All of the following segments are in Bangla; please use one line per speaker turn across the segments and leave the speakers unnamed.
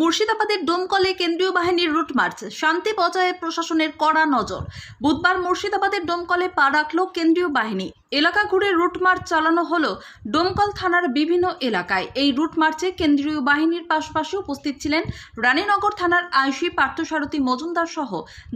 মুর্শিদাবাদের ডোমকলে কেন্দ্রীয় বাহিনীর রুট মার্চ, শান্তি বজায় প্রশাসনের কড়া নজর। বুধবার মুর্শিদাবাদের ডোমকলে পা রাখল কেন্দ্রীয় বাহিনী। এলাকা ঘুরে রুট মার্চ চালানো হলো। ডোমকল থানার বিভিন্ন এলাকায় এই রুট মার্চে কেন্দ্রীয় বাহিনীর পাশাপাশি উপস্থিত ছিলেন রানীনগর থানার আইসি পার্থসারথী মজুমদার সহ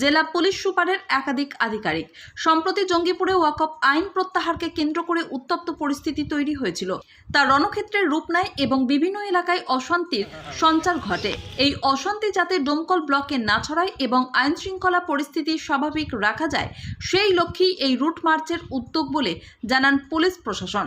জেলা পুলিশ সুপারের একাধিক আধিকারিক। সম্প্রতি জঙ্গিপুরে ওয়াকফ আইন প্রত্যাহারকে কেন্দ্র করে উত্তপ্ত পরিস্থিতি তৈরি হয়েছিল। তা রণক্ষেত্রের রূপ নেয় এবং বিভিন্ন এলাকায় অশান্তির সঞ্চার ঘটে। এই অশান্তি যাতে ডোমকল ব্লকে না ছড়ায় এবং আইন শৃঙ্খলা পরিস্থিতি স্বাভাবিক রাখা যায়, সেই লক্ষ্যেই এই রুট মার্চের উদ্যোগ বলে জানান পুলিশ প্রশাসন।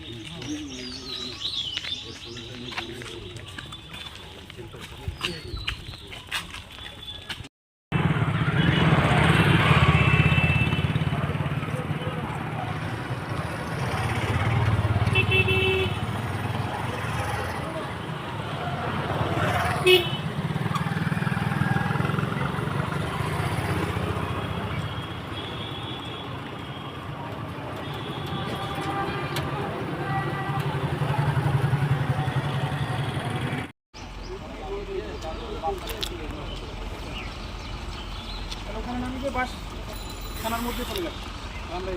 দিয়ে বাস থানার মধ্যে চলে গেল আমরা